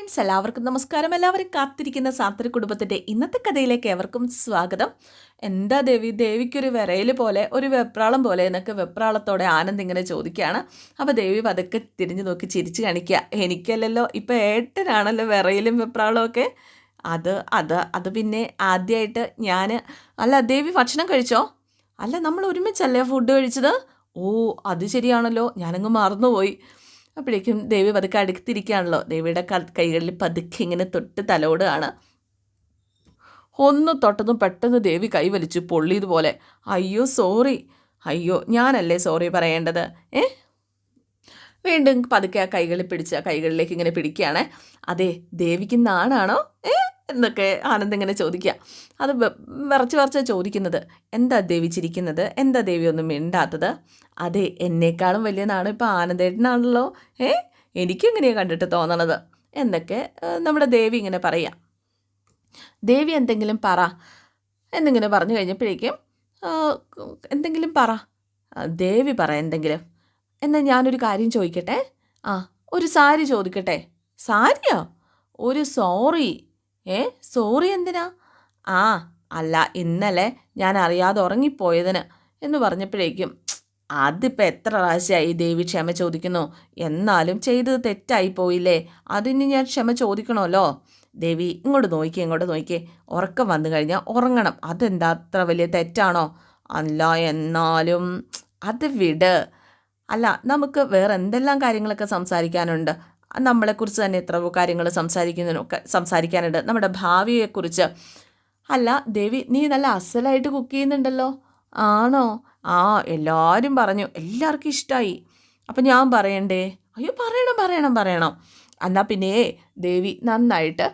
Friends എല്ലാവർക്കും നമസ്കാരം. എല്ലാവരും കാത്തിരിക്കുന്ന സാത്രി കുടുംബത്തിന്റെ ഇന്നത്തെ കഥയിലേക്ക് ഏവർക്കും സ്വാഗതം. എന്താ ദേവി? ദേവിക്കൊരു വിറയൽ പോലെ ഒരു വെപ്രാളം പോലെ എന്നൊക്കെ വെപ്രാളത്തോടെ ആനന്ദ് ഇങ്ങനെ ചോദിക്കുകയാണ്. അപ്പോൾ ദേവി പതുക്കെ തിരിഞ്ഞു നോക്കി ചിരിച്ചു കാണിക്കുക. എനിക്കല്ലല്ലോ ഇപ്പോൾ ഏട്ടനാണല്ലോ വിറയിലും വെപ്രാളവും ഒക്കെ. അത് അത് അത് പിന്നെ ആദ്യമായിട്ട് ഞാൻ അല്ല ദേവി ഭക്ഷണം കഴിച്ചോ? അല്ല നമ്മൾ ഒരുമിച്ചല്ലേ ഫുഡ് കഴിച്ചത്? ഓ അത് ശരിയാണല്ലോ. ഞാനങ്ങ് മറന്നുപോയി. അപ്പോഴേക്കും ദേവി പതുക്കെ അടുത്തിരിക്കുകയാണല്ലോ. ദേവിയുടെ കൈകളിൽ പതുക്കെ ഇങ്ങനെ തൊട്ട് തലോടുകയാണ്. ഒന്ന് തൊട്ടതും പെട്ടെന്ന് ദേവി കൈവലിച്ചു പൊള്ളിയതുപോലെ അയ്യോ സോറി. അയ്യോ ഞാനല്ലേ സോറി പറയേണ്ടത്? ഏ? വീണ്ടും പതുക്കെ ആ കൈകളിൽ പിടിച്ച കൈകളിലേക്ക് ഇങ്ങനെ പിടിക്കുകയാണേ. അതെ ദേവിക്ക് നാണാണോ? ഏ? എന്നൊക്കെ ആനന്ദ് ഇങ്ങനെ ചോദിക്കുക. അത് വിറച്ച് വിറച്ച് ചോദിക്കുന്നത് എന്താ ദേവി ചിരിക്കുന്നത്? എന്താ ദേവി ഒന്നും മിണ്ടാത്തത്? അതെ എന്നേക്കാളും വലിയ നാണ് ഇപ്പോൾ ആനന്ദേട്ടനാണല്ലോ. ഏ എനിക്കെങ്ങനെയാണ് കണ്ടിട്ട് തോന്നണത്? എന്നൊക്കെ നമ്മുടെ ദേവി ഇങ്ങനെ പറയാം. ദേവി എന്തെങ്കിലും പറ. എന്നിങ്ങനെ പറഞ്ഞു കഴിഞ്ഞപ്പോഴേക്കും എന്തെങ്കിലും പറ. ദേവി പറ എന്തെങ്കിലും. എന്നാൽ ഞാനൊരു കാര്യം ചോദിക്കട്ടെ? ആ ഒരു സാരി ചോദിക്കട്ടെ. സാരിയോ? ഒരു സോറി. ഏ? സോറി എന്തിനാ? ആ അല്ല ഇന്നലെ ഞാൻ അറിയാതെ ഉറങ്ങിപ്പോയതിന് എന്ന് പറഞ്ഞപ്പോഴേക്കും അതിപ്പോൾ എത്ര പ്രാവശ്യമായി ദേവി ക്ഷമ ചോദിക്കുന്നു? എന്നാലും ചെയ്തത് തെറ്റായി പോയില്ലേ അതിന് ഞാൻ ക്ഷമ ചോദിക്കണമല്ലോ? ദേവി ഇങ്ങോട്ട് നോക്കിയേ ഇങ്ങോട്ട് നോക്കിയേ. ഉറക്കം വന്നു കഴിഞ്ഞാൽ ഉറങ്ങണം. അതെന്താ അത്ര വലിയ തെറ്റാണോ? അല്ല എന്നാലും അത് വിട്. അല്ല നമുക്ക് വേറെ എന്തെല്ലാം കാര്യങ്ങളൊക്കെ സംസാരിക്കാനുണ്ട്? നമ്മളെക്കുറിച്ച് തന്നെ എത്ര കാര്യങ്ങൾ സംസാരിക്കുന്നതിനൊക്കെ സംസാരിക്കാനുണ്ട്. നമ്മുടെ ഭാവിയെക്കുറിച്ച്. അല്ല ദേവി നീ നല്ല അസലായിട്ട് കുക്ക് ചെയ്യുന്നുണ്ടല്ലോ. ആണോ? ആ എല്ലാവരും പറഞ്ഞു. എല്ലാവർക്കും ഇഷ്ടമായി അപ്പം ഞാൻ പറയണ്ടേ? അയ്യോ പറയണം പറയണം പറയണം. എന്നാൽ പിന്നെ ദേവി നന്നായിട്ട്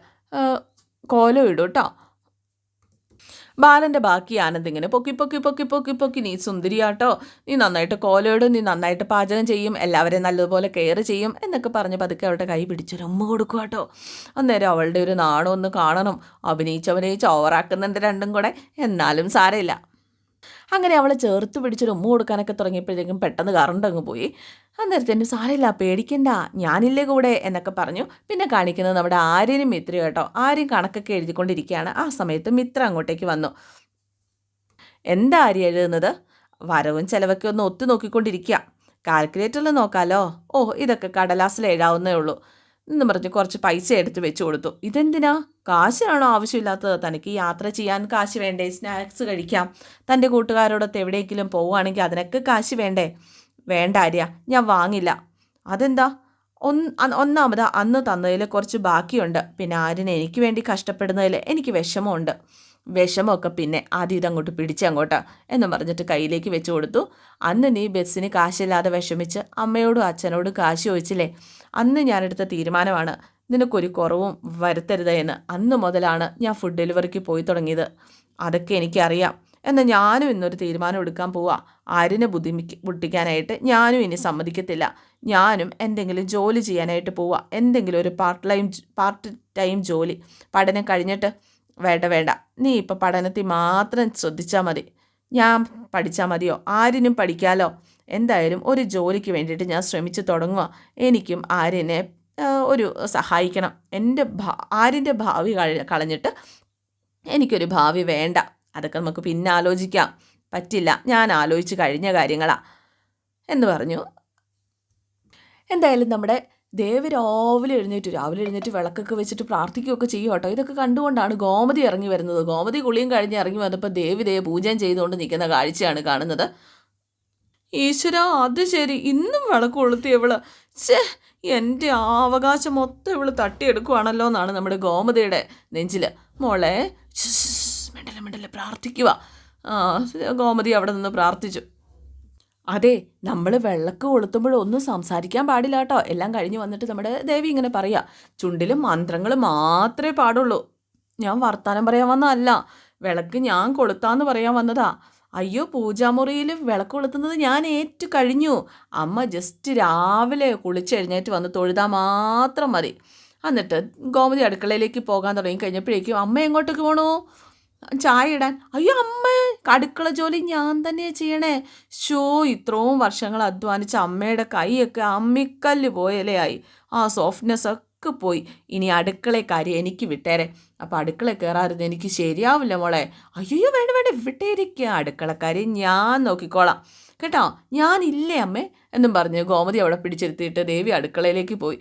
കോലം ഇടും കേട്ടോ. ബാലന്റെ ബാക്കി ആനന്ദ് ഇങ്ങനെ പൊക്കി പൊക്കി പൊക്കി പൊക്കി പൊക്കി നീ സുന്ദരിയാട്ടോ നീ നന്നായിട്ട് കോലയിടും നീ നന്നായിട്ട് പാചകം ചെയ്യും എല്ലാവരെയും നല്ലതുപോലെ കെയർ ചെയ്യും എന്നൊക്കെ പറഞ്ഞ് പതുക്കെ അവളുടെ കൈ പിടിച്ചൊരു ഉമ്മ കൊടുക്കുക കേട്ടോ അന്നേരം അവളുടെ ഒരു നാണം ഒന്ന് കാണണം. അഭിനയിച്ച് അഭിനയിച്ച് ഓവറാക്കുന്നുണ്ട് രണ്ടും കൂടെ. എന്നാലും സാരമില്ല. അങ്ങനെ അവളെ ചേർത്ത് പിടിച്ചൊരു ഉമ്മ കൊടുക്കാനൊക്കെ തുടങ്ങിയപ്പോഴേക്കും പെട്ടെന്ന് കറണ്ട് അങ്ങ് പോയി. അന്നേരത്തെ എന്റെ സാരമില്ല പേടിക്കണ്ട ഞാനില്ലേ കൂടെ എന്നൊക്കെ പറഞ്ഞു. പിന്നെ കാണിക്കുന്നത് നമ്മുടെ ആര്യനും മിത്ര കേട്ടോ. ആര്യം കണക്കൊക്കെ എഴുതിക്കൊണ്ടിരിക്കുകയാണ്. ആ സമയത്ത് മിത്ര അങ്ങോട്ടേക്ക് വന്നു. എന്താ ആര്യ എഴുതുന്നത്? വരവും ചിലവൊക്കെ ഒന്ന് ഒത്തു നോക്കിക്കൊണ്ടിരിക്കുക. കാൽക്കുലേറ്ററിൽ നോക്കാലോ? ഓ ഇതൊക്കെ കടലാസിൽ എഴുതാവുന്നേ ഉള്ളൂ. എന്ന് പറഞ്ഞ് കുറച്ച് പൈസ എടുത്ത് വെച്ച് കൊടുത്തു. ഇതെന്തിനാ? കാശാണോ ആവശ്യമില്ലാത്തത്? തനിക്ക് യാത്ര ചെയ്യാൻ കാശ് വേണ്ടേ? സ്നാക്സ് കഴിക്കാം. തന്റെ കൂട്ടുകാരോടൊത്ത് എവിടെയെങ്കിലും പോവുകയാണെങ്കിൽ അതിനൊക്കെ കാശ് വേണ്ടേ? വേണ്ട ആര്യ ഞാൻ വാങ്ങില്ല. അതെന്താ? ഒന്ന് ഒന്നാമത് അന്ന് തന്നതിൽ കുറച്ച് ബാക്കിയുണ്ട്. പിന്നെ ആര്യനെ എനിക്ക് വേണ്ടി കഷ്ടപ്പെടുന്നതിൽ എനിക്ക് വിഷമമുണ്ട്. വിഷമമൊക്കെ പിന്നെ ആദ്യം ഇതങ്ങോട്ട് പിടിച്ചങ്ങോട്ട് എന്ന് പറഞ്ഞിട്ട് കയ്യിലേക്ക് വെച്ച് കൊടുത്തു. അന്ന് നീ ബസ്സിന് കാശില്ലാതെ വിഷമിച്ച് അമ്മയോടും അച്ഛനോടും കാശ് ചോദിച്ചില്ലേ? അന്ന് ഞാനെടുത്ത തീരുമാനമാണ്. നിനക്കൊരു കുറവും വരുത്തരുത് എന്ന് അന്ന് മുതലാണ് ഞാൻ ഫുഡ് ഡെലിവറിക്ക് പോയി തുടങ്ങിയത്. അതൊക്കെ എനിക്കറിയാം. എന്നാൽ ഞാനും ഇന്നൊരു തീരുമാനം എടുക്കാൻ പോവാ. ആരിനെ ബുദ്ധിമിക്ക് ബുദ്ധിക്കാനായിട്ട് ഞാനും ഇനി സമ്മതിക്കത്തില്ല. ഞാനും എന്തെങ്കിലും ജോലി ചെയ്യാനായിട്ട് പോവാ. എന്തെങ്കിലും ഒരു പാർട്ട് ടൈം പാർട്ട് ടൈം ജോലി. പഠനം കഴിഞ്ഞിട്ട് വേണ്ട വേണ്ട. നീ ഇപ്പോൾ പഠനത്തിൽ മാത്രം ശ്രദ്ധിച്ചാൽ മതി. ഞാൻ പഠിച്ചാൽ മതിയോ? ആരിനും പഠിക്കാലോ? എന്തായാലും ഒരു ജോലിക്ക് വേണ്ടിയിട്ട് ഞാൻ ശ്രമിച്ചു തുടങ്ങുക എനിക്കും ആര്യനെ ഒരു സഹായിക്കണം. എന്റെ ഭാ ആര്യന്റെ ഭാവി കളഞ്ഞിട്ട് എനിക്കൊരു ഭാവി വേണ്ട. അതൊക്കെ നമുക്ക് പിന്നെ ആലോചിക്കാം. പറ്റില്ല. ഞാൻ ആലോചിച്ച് കഴിഞ്ഞ കാര്യങ്ങളാണ് എന്ന് പറഞ്ഞു. എന്തായാലും നമ്മുടെ ദേവി രാവിലെ എഴുന്നേറ്റ്. രാവിലെ എഴുന്നേറ്റ് വിളക്കൊക്കെ വെച്ചിട്ട് പ്രാർത്ഥിക്കുകയൊക്കെ ചെയ്യും കേട്ടോ. ഇതൊക്കെ കണ്ടുകൊണ്ടാണ് ഗോമതി ഇറങ്ങി വരുന്നത്. ഗോമതി കുളിയും കഴിഞ്ഞ് ഇറങ്ങി വന്നപ്പോൾ ദേവി ദേവ പൂജയും ചെയ്തുകൊണ്ട് നിൽക്കുന്ന കാഴ്ചയാണ് കാണുന്നത്. ഈശ്വര അത് ശരി. ഇന്നും വിളക്ക് കൊളുത്തി ഇവൾ. ഛേ എന്റെ ആ അവകാശം മൊത്തം ഇവൾ തട്ടിയെടുക്കുവാണല്ലോ എന്നാണ് നമ്മുടെ ഗോമതിയുടെ നെഞ്ചിൽ മോളെ മിണ്ടല മിണ്ടല പ്രാർത്ഥിക്കുക. ആ ഗോമതി അവിടെ നിന്ന് പ്രാർത്ഥിച്ചു. അതെ നമ്മൾ വെള്ളക്ക് കൊളുത്തുമ്പോഴൊന്നും സംസാരിക്കാൻ പാടില്ല കേട്ടോ. എല്ലാം കഴിഞ്ഞ് വന്നിട്ട് നമ്മുടെ ദേവി ഇങ്ങനെ പറയാ ചുണ്ടിലും മന്ത്രങ്ങൾ മാത്രമേ പാടുള്ളൂ. ഞാൻ വർത്തമാനം പറയാൻ വന്നതല്ല. വിളക്ക് ഞാൻ കൊളുത്താന്ന് പറയാൻ വന്നതാ. അയ്യോ പൂജാമുറിയിൽ വിളക്ക് കൊളുത്തുന്നത് ഞാൻ ഏറ്റു കഴിഞ്ഞു. അമ്മ ജസ്റ്റ് രാവിലെ കുളിച്ചെഴുന്നേറ്റ് വന്ന് തൊഴുതാ മാത്രം മതി. എന്നിട്ട് ഗോമതി അടുക്കളയിലേക്ക് പോകാൻ തുടങ്ങി കഴിഞ്ഞപ്പോഴേക്കും അമ്മ എങ്ങോട്ടേക്ക് പോണു? ചായ ഇടാൻ അയ്യോ അമ്മ അടുക്കള ജോലി ഞാൻ തന്നെ ചെയ്യണേ. ഷോ ഇത്രയും വർഷങ്ങൾ അധ്വാനിച്ച അമ്മയുടെ കൈയൊക്കെ അമ്മിക്കല്ല് പോയല്ലേ ആയി. ആ സോഫ്റ്റ്നെസ് ഒക്കെ പോയി. ഇനി അടുക്കള കാര്യം എനിക്ക് വിട്ടേരെ. അപ്പോൾ അടുക്കള കയറാറുത് എനിക്ക് ശരിയാവില്ല മോളെ. അയ്യോ വേണ്ട വേണ്ട വിട്ടേരിക്കുക അടുക്കളക്കാര്യം ഞാൻ നോക്കിക്കോളാം. കേട്ടോ? ഞാനില്ലേ അമ്മേ? എന്നും പറഞ്ഞ് ഗോമതി അവിടെ പിടിച്ചെടുത്തിട്ട് ദേവി അടുക്കളയിലേക്ക് പോയി.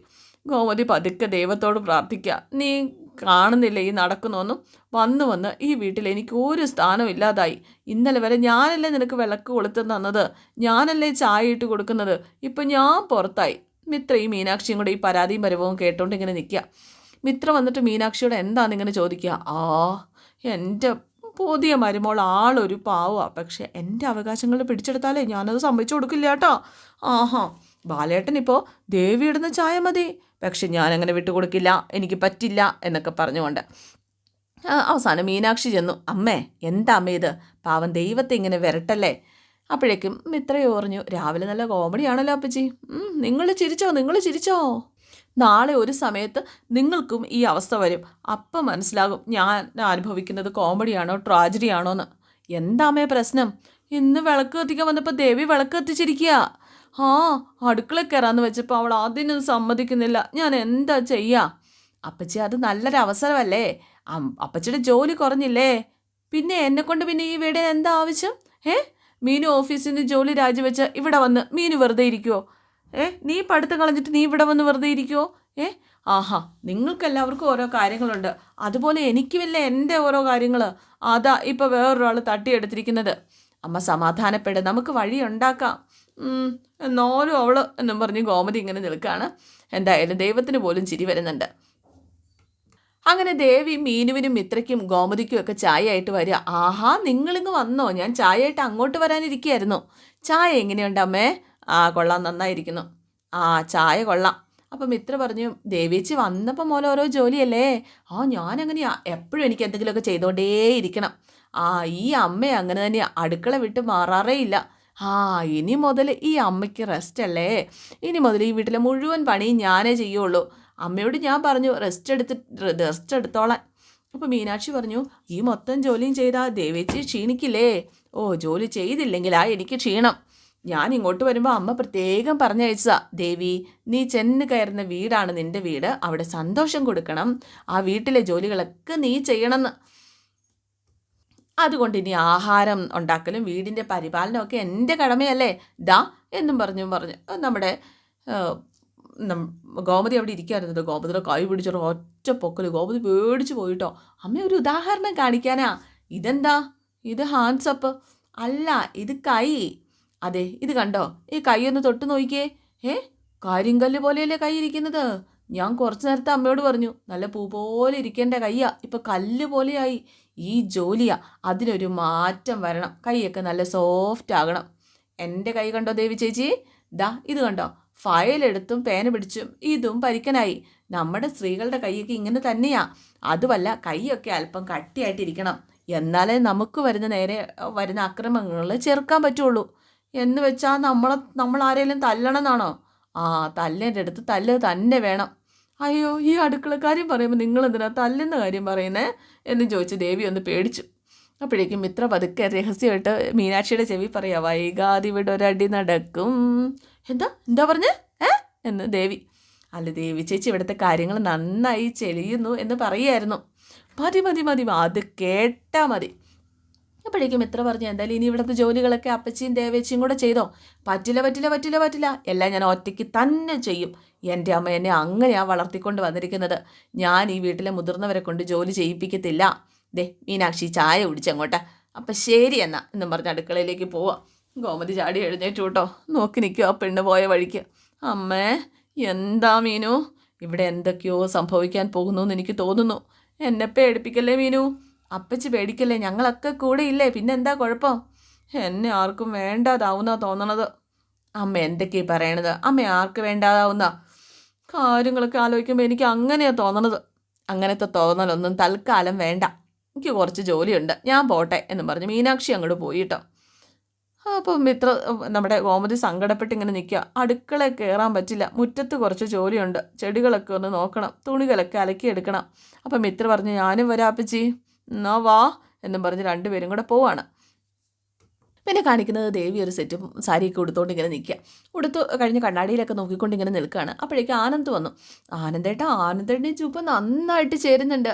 ഗോമതി പതുക്കെ ദൈവത്തോട് പ്രാർത്ഥിക്കുക നീ കാണുന്നില്ല ഈ നടക്കുന്നൊന്നും. വന്നു വന്ന് ഈ വീട്ടിൽ എനിക്ക് ഒരു സ്ഥാനം ഇല്ലാതായി. ഇന്നലെ വരെ ഞാനല്ലേ നിനക്ക് വിളക്ക് കൊളുത്ത് തന്നത്? ഞാനല്ലേ ചായ ഇട്ട് കൊടുക്കുന്നത്? ഇപ്പം ഞാൻ പുറത്തായി. മിത്രയും മീനാക്ഷിയും കൂടെ ഈ പരാതിയും പരവവും കേട്ടോണ്ട് ഇങ്ങനെ നിൽക്കുക മിത്ര വന്നിട്ട് മീനാക്ഷിയോട് എന്താണെന്ന് ഇങ്ങനെ ചോദിക്കുക ആ എന്റെ പുതിയ മരുമോൾ ആളൊരു പാവുക പക്ഷേ എന്റെ അവകാശങ്ങൾ പിടിച്ചെടുത്താലേ ഞാനത് സമ്മതിച്ചു കൊടുക്കില്ല കേട്ടോ. ആഹാ ബാലേട്ടൻ ഇപ്പോൾ ദേവി ഇടുന്ന ചായ മതി. പക്ഷെ ഞാനങ്ങനെ വിട്ടുകൊടുക്കില്ല എനിക്ക് പറ്റില്ല എന്നൊക്കെ പറഞ്ഞുകൊണ്ട്. അവസാനം മീനാക്ഷി ചെന്നു. അമ്മേ എന്താ അമ്മ ഇത്? പാവം ദൈവത്തെ ഇങ്ങനെ വരട്ടല്ലേ? അപ്പോഴേക്കും മിത്രയെ ഓർഞ്ഞു രാവിലെ നല്ല കോമഡിയാണല്ലോ അപ്പച്ചി. നിങ്ങൾ ചിരിച്ചോ നിങ്ങൾ ചിരിച്ചോ. നാളെ ഒരു സമയത്ത് നിങ്ങൾക്കും ഈ അവസ്ഥ വരും. അപ്പം മനസ്സിലാകും ഞാൻ അനുഭവിക്കുന്നത് കോമഡിയാണോ ട്രാജഡിയാണോ എന്ന് അമ്മേ പ്രശ്നം? ഇന്ന് വിളക്ക് കത്തിക്കാൻ വന്നപ്പോൾ ദേവി വിളക്ക് കത്തിച്ചിരിക്കുക ആ അടുക്കള കയറാന്ന് വെച്ചപ്പോൾ അവൾ അതിനും സമ്മതിക്കുന്നില്ല. ഞാൻ എന്താ ചെയ്യാ? അപ്പച്ചി അത് നല്ലൊരു അവസരമല്ലേ? അപ്പച്ചിയുടെ ജോലി കുറഞ്ഞില്ലേ? പിന്നെ എന്നെ കൊണ്ട് പിന്നെ ഈ വീടിന് എന്താ ആവശ്യം? ഏ മീനു ഓഫീസിൽ നിന്ന് ജോലി രാജിവെച്ച് ഇവിടെ വന്ന് മീനു വെറുതെ ഇരിക്കുമോ ഏ നീ പഠിത്തം കളഞ്ഞിട്ട് നീ ഇവിടെ വന്ന് വെറുതെ ഇരിക്കുമോ ഏ? ആഹാ നിങ്ങൾക്കെല്ലാവർക്കും ഓരോ കാര്യങ്ങളുണ്ട്. അതുപോലെ എനിക്കുമില്ല എന്റെ ഓരോ കാര്യങ്ങൾ അതാ ഇപ്പോൾ വേറൊരാൾ തട്ടിയെടുത്തിരിക്കുന്നത്. അമ്മ സമാധാനപ്പെട് നമുക്ക് വഴി ഉണ്ടാക്കാം എന്നാലും അവൾ എന്നും പറഞ്ഞ് ഗോമതി ഇങ്ങനെ നിൽക്കുകയാണ് എന്തായാലും ദൈവത്തിന് പോലും ചിരി വരുന്നുണ്ട്. അങ്ങനെ ദേവി മീനുവിനും മിത്രയ്ക്കും ഗോമതിക്കും ഒക്കെ ചായ ആയിട്ട് വരിക. ആഹാ നിങ്ങളിങ്ങ് വന്നോ? ഞാൻ ചായ ആയിട്ട് അങ്ങോട്ട് വരാനിരിക്കുകയായിരുന്നു. ചായ എങ്ങനെയുണ്ട് അമ്മേ? ആ കൊള്ളാം നന്നായിരിക്കുന്നു. ആ ചായ കൊള്ളാം. അപ്പം മിത്ര പറഞ്ഞു ദേവിച്ചി വന്നപ്പോൾ മോലെ ഓരോ ജോലിയല്ലേ? ആ ഞാനങ്ങനെയാ. എപ്പോഴും എനിക്ക് എന്തെങ്കിലുമൊക്കെ ചെയ്തുകൊണ്ടേയിരിക്കണം ആ ഈ അമ്മ അങ്ങനെ തന്നെ അടുക്കള വിട്ട് മാറാറേ ഇല്ല ആ ഇനി മുതൽ ഈ അമ്മയ്ക്ക് റെസ്റ്റ് അല്ലേ ഇനി മുതൽ ഈ വീട്ടിലെ മുഴുവൻ പണിയും ഞാനേ ചെയ്യുള്ളൂ. അമ്മയോട് ഞാൻ പറഞ്ഞു റെസ്റ്റ് എടുത്ത് റെസ്റ്റ് എടുത്തോളാൻ. അപ്പോൾ മീനാക്ഷി പറഞ്ഞു ഈ മൊത്തം ജോലിയും ചെയ്താൽ ദേവേച്ചി ക്ഷീണിക്കില്ലേ? ഓ ജോലി ചെയ്തില്ലെങ്കിലാ എനിക്ക് ക്ഷീണം. ഞാൻ ഇങ്ങോട്ട് വരുമ്പോൾ അമ്മ പ്രത്യേകം പറഞ്ഞയച്ചതാ ദേവി നീ ചെന്ന് കയറുന്ന വീടാണ് നിന്റെ വീട്. അവിടെ സന്തോഷം കൊടുക്കണം. ആ വീട്ടിലെ ജോലികളൊക്കെ നീ ചെയ്യണമെന്ന്. അതുകൊണ്ട് ഇനി ആഹാരം ഉണ്ടാക്കലും വീടിന്റെ പരിപാലനമൊക്കെ എന്റെ കടമയല്ലേ? ദാ എന്നും പറഞ്ഞു പറഞ്ഞു. നമ്മുടെ ഗോമതി അവിടെ ഇരിക്കാറുണ്ട് ഗോമതിയുടെ കൈ പിടിച്ചൊരു ഒറ്റ പൊക്കൽ ഗോമതി പേടിച്ചു പോയിട്ടോ. അമ്മ ഒരു ഉദാഹരണം കാണിക്കാനാ. ഇതെന്താ? ഇത് ഹാൻഡ്സ് അപ്പ്. അല്ല ഇത് കൈ. അതെ ഇത് കണ്ടോ? ഈ കൈ ഒന്ന് തൊട്ട് നോക്കിയേ. ഏ കരിങ്കല്ല് പോലെയല്ലേ കൈ ഇരിക്കുന്നത്? ഞാൻ കുറച്ച് നേരത്തെ അമ്മയോട് പറഞ്ഞു നല്ല പൂ പോലെ ഇരിക്കേണ്ട കയ്യാ ഇപ്പം കല്ല് പോലെയായി. ഈ ജോലിയാ. അതിനൊരു മാറ്റം വരണം. കൈയൊക്കെ നല്ല സോഫ്റ്റ് ആകണം. എന്റെ കൈ കണ്ടോ ദേവി ചേച്ചി? ദാ ഇത് കണ്ടോ? ഫയലെടുത്തും പേന പിടിച്ചും ഇതും പരിക്കനായി. നമ്മുടെ സ്ത്രീകളുടെ കൈയൊക്കെ ഇങ്ങനെ തന്നെയാ. അതുമല്ല കൈയൊക്കെ അല്പം കട്ടിയായിട്ടിരിക്കണം. എന്നാലേ നമുക്ക് വരുന്ന നേരെ വരുന്ന അക്രമങ്ങൾ ചെറുക്കാൻ പറ്റുള്ളൂ. എന്ന് വെച്ചാൽ നമ്മളെ നമ്മൾ ആരെങ്കിലും തല്ലണമെന്നാണോ ആ തല്ലേന്റെ അടുത്ത് തല്ല് തന്നെ വേണം. അയ്യോ ഈ അടുക്കളക്കാര്യം പറയുമ്പോൾ നിങ്ങൾ എന്തിനാ തല്ലുന്ന കാര്യം പറയുന്നേ എന്ന് ചോദിച്ച് ദേവി ഒന്ന് പേടിച്ചു. അപ്പോഴേക്കും മിത്ര പതുക്കെ രഹസ്യമായിട്ട് മീനാക്ഷിയുടെ ചെവി പറയാം വൈകാതെ ഇവിടെ ഒരടി നടക്കും. എന്താ? എന്താ പറഞ്ഞേ? ഏ? എന്ന് ദേവി. അല്ല ദേവി ചേച്ചി ഇവിടുത്തെ കാര്യങ്ങൾ നന്നായി ചെളിയുന്നു എന്ന് പറയുമായിരുന്നു മതി മതി മതി അത് കേട്ടാൽ മതി. അപ്പോഴേക്കും എത്ര പറഞ്ഞു? എന്തായാലും ഇനി ഇവിടുത്തെ ജോലികളൊക്കെ അപ്പച്ചിയും ദേവേച്ചിയും കൂടെ ചെയ്തോ? പറ്റില്ല പറ്റില്ല പറ്റില്ല പറ്റില്ല. എല്ലാം ഞാൻ ഒറ്റയ്ക്ക് തന്നെ ചെയ്യും. എന്റെ അമ്മ എന്നെ അങ്ങനെയാണ് വളർത്തിക്കൊണ്ട് വന്നിരിക്കുന്നത്. ഞാൻ ഈ വീട്ടിലെ മുതിർന്നവരെ കൊണ്ട് ജോലി ചെയ്യിപ്പിക്കത്തില്ല. ദേ മീനാക്ഷി ചായ കുടിച്ചങ്ങോട്ടെ അപ്പം ശരി എന്നാ. എന്നും പറഞ്ഞ് അടുക്കളയിലേക്ക് പോവാം. ഗോമതി ചാടി എഴുന്നേറ്റ് കേട്ടോ. നോക്കി നിൽക്കുക ആ പെണ്ണ് പോയ വഴിക്ക്. അമ്മേ എന്താ മീനു? ഇവിടെ എന്തൊക്കെയോ സംഭവിക്കാൻ പോകുന്നു എന്ന് എനിക്ക് തോന്നുന്നു. എന്നെ പേടിപ്പിക്കല്ലേ മീനു? അപ്പച്ചി പേടിക്കല്ലേ? ഞങ്ങളൊക്കെ കൂടെ ഇല്ലേ? പിന്നെന്താ കുഴപ്പം? എന്നെ ആർക്കും വേണ്ടാതാവുന്ന തോന്നണത്. അമ്മ എന്തൊക്കെയാ പറയണത്? അമ്മ ആർക്ക് വേണ്ടാതാവുന്ന? കാര്യങ്ങളൊക്കെ ആലോചിക്കുമ്പോൾ എനിക്ക് അങ്ങനെയാണ് തോന്നണത്. അങ്ങനത്തെ തോന്നലൊന്നും തൽക്കാലം വേണ്ട. എനിക്ക് കുറച്ച് ജോലിയുണ്ട്. ഞാൻ പോട്ടെ എന്ന് പറഞ്ഞ് മീനാക്ഷി അങ്ങോട്ട് പോയിട്ടോ അപ്പം മിത്ര നമ്മുടെ ഗോമതി സങ്കടപ്പെട്ട് ഇങ്ങനെ നിൽക്കുക. അടുക്കള കയറാൻ പറ്റില്ല. മുറ്റത്ത് കുറച്ച് ജോലിയുണ്ട്. ചെടികളൊക്കെ ഒന്ന് നോക്കണം. തുണികളൊക്കെ അലക്കിയെടുക്കണം. അപ്പം മിത്ര പറഞ്ഞു ഞാനും വരാപ്പിച്ചി എന്നാ വാ എന്നും പറഞ്ഞ് രണ്ടുപേരും കൂടെ പോവാണ്. പിന്നെ കാണിക്കുന്നത് ദേവി ഒരു സെറ്റും സാരിയൊക്കെ ഉടുത്തോണ്ട് ഇങ്ങനെ നിൽക്കുക. ഉടുത്തു കഴിഞ്ഞ് കണ്ണാടിയിലൊക്കെ നോക്കിക്കൊണ്ട് ഇങ്ങനെ നിൽക്കുകയാണ്. അപ്പോഴേക്കും ആനന്ദ് വന്നു. ആനന്ദേട്ടാ ആനന്ദേട്ടന്റെ ചുപ്പ് നന്നായിട്ട് ചേരുന്നുണ്ട്.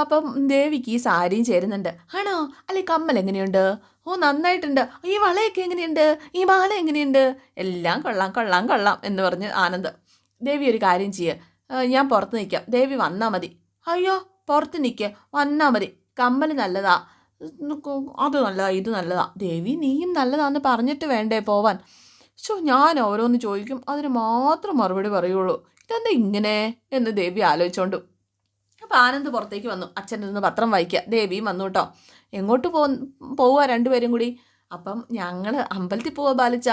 അപ്പം ദേവിക്ക് ഈ സാരിയും ചേരുന്നുണ്ട്. ആണോ? അല്ലെ കമ്മൽ എങ്ങനെയുണ്ട്? ഓ നന്നായിട്ടുണ്ട്. ഈ വളയൊക്കെ എങ്ങനെയുണ്ട്? ഈ മാല എങ്ങനെയുണ്ട്? എല്ലാം കൊള്ളാം കൊള്ളാം കൊള്ളാം എന്ന് പറഞ്ഞ് ആനന്ദ്. ദേവി ഒരു കാര്യം ചെയ്യുക ഞാൻ പുറത്ത് നിൽക്കാം. ദേവി വന്നാൽ മതി. അയ്യോ പുറത്ത് നിൽക്കുക വന്നാൽ മതി. കമ്മൽ നല്ലതാ. അത് നല്ലതാ ഇത് നല്ലതാ. ദേവി നീയും നല്ലതാന്ന് പറഞ്ഞിട്ട് വേണ്ടേ പോവാൻ? ശോ ഞാൻ ഓരോന്ന് ചോദിക്കും. അതിന് മാത്രം മറുപടി പറയുള്ളൂ. ഇതെന്താ ഇങ്ങനെ? എന്ന് ദേവി ആലോചിച്ചോണ്ടു. അപ്പോൾ ആനന്ദ് പുറത്തേക്ക് വന്നു. അച്ഛന്റെ നിന്ന് പത്രം വായിക്കുക ദേവിയും വന്നു കേട്ടോ എങ്ങോട്ട് പോ പോവുക രണ്ടുപേരും കൂടി? അപ്പം ഞങ്ങൾ അമ്പലത്തിൽ പോവാ ബാലിച്ച.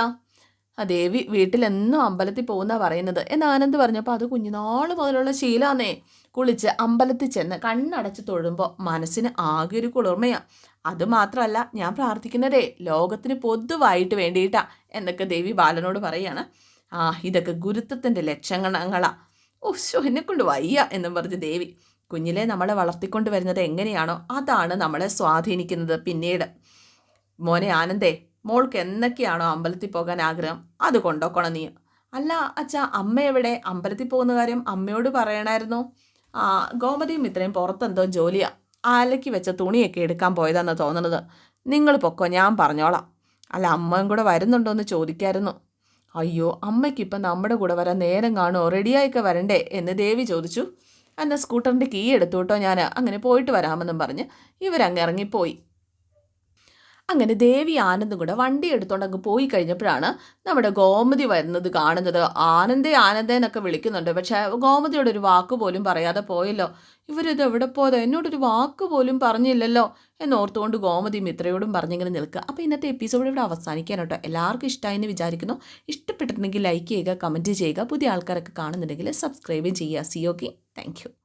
ആ ദേവി വീട്ടിലെന്നും അമ്പലത്തിൽ പോകുന്ന പറയുന്നത്. എന്ന് ആനന്ദ് പറഞ്ഞപ്പോൾ അത് കുഞ്ഞുനാൾ മുതലുള്ള ശീലാന്നേ. കുളിച്ച് അമ്പലത്തിൽ ചെന്ന് കണ്ണടച്ച് തൊഴുമ്പോൾ മനസ്സിന് ആകെ ഒരു കുളിർമയാ. അത് മാത്രമല്ല ഞാൻ പ്രാർത്ഥിക്കുന്നതേ ലോകത്തിന് പൊതുവായിട്ട് വേണ്ടിയിട്ടാ എന്നൊക്കെ ദേവി ബാലനോട് പറയാണ്. ആ ഇതൊക്കെ ഗുരുത്വത്തിന്റെ ലക്ഷണങ്ങളാ. ഓ ശോ എന്നെ കൊണ്ട് വയ്യ എന്നും പറഞ്ഞ് ദേവി. കുഞ്ഞിലെ നമ്മളെ വളർത്തിക്കൊണ്ട് വരുന്നത് എങ്ങനെയാണോ അതാണ് നമ്മളെ സ്വാധീനിക്കുന്നത് പിന്നീട്. മോനെ ആനന്ദേ മോൾക്ക് എന്തൊക്കെയാണോ അമ്പലത്തിൽ പോകാൻ ആഗ്രഹം അത് കൊണ്ടോക്കണം നീ. അല്ല അച്ഛാ അമ്മ എവിടെ? അമ്പലത്തിൽ പോകുന്ന കാര്യം അമ്മയോട് പറയണമായിരുന്നു ആ ഗോമതിയും ഇത്രയും പുറത്തെന്തോ ജോലിയാ. ആലയ്ക്ക് വെച്ച തുണിയൊക്കെ എടുക്കാൻ പോയതാന്ന് തോന്നുന്നത് നിങ്ങൾ പൊക്കോ ഞാൻ പറഞ്ഞോളാം. അല്ല അമ്മയും കൂടെ വരുന്നുണ്ടോ എന്ന് ചോദിക്കായിരുന്നു. അയ്യോ അമ്മയ്ക്കിപ്പം നമ്മുടെ കൂടെ വരാൻ നേരം കാണുമോ റെഡിയായിക്കെ വരണ്ടേ എന്ന് ദേവി ചോദിച്ചു. എന്നാൽ സ്കൂട്ടറിന്റെ കീ എടുത്തു കേട്ടോ ഞാൻ അങ്ങനെ പോയിട്ട് വരാമെന്നും പറഞ്ഞ് ഇവരങ്ങ് ഇറങ്ങിപ്പോയി. അങ്ങനെ ദേവി ആനന്ദും കൂടെ വണ്ടി എടുത്തുകൊണ്ട് അങ്ങ് പോയി കഴിഞ്ഞപ്പോഴാണ് നമ്മുടെ ഗോമതി വരുന്നത് കാണുന്നത്. ആനന്ദേ ആനന്ദേ എന്നൊക്കെ വിളിക്കുന്നുണ്ട്. പക്ഷേ ഗോമതിയോട് ഒരു വാക്ക് പോലും പറയാതെ പോയല്ലോ. ഇവരിത് എവിടെ പോയതോ? എന്നോടൊരു വാക്ക് പോലും പറഞ്ഞില്ലല്ലോ എന്നോർത്തുകൊണ്ട് ഗോമതി മിത്രയോടും പറഞ്ഞിങ്ങനെ നിൽക്കുക. അപ്പോൾ ഇന്നത്തെ എപ്പിസോഡ് ഇവിടെ അവസാനിക്കാൻ കേട്ടോ. എല്ലാവർക്കും ഇഷ്ടമായി എന്ന് വിചാരിക്കുന്നു. ഇഷ്ടപ്പെട്ടിട്ടുണ്ടെങ്കിൽ ലൈക്ക് ചെയ്യുക കമന്റ് ചെയ്യുക. പുതിയ ആൾക്കാരൊക്കെ കാണുന്നുണ്ടെങ്കിൽ സബ്സ്ക്രൈബ് ചെയ്യുക. C okay thank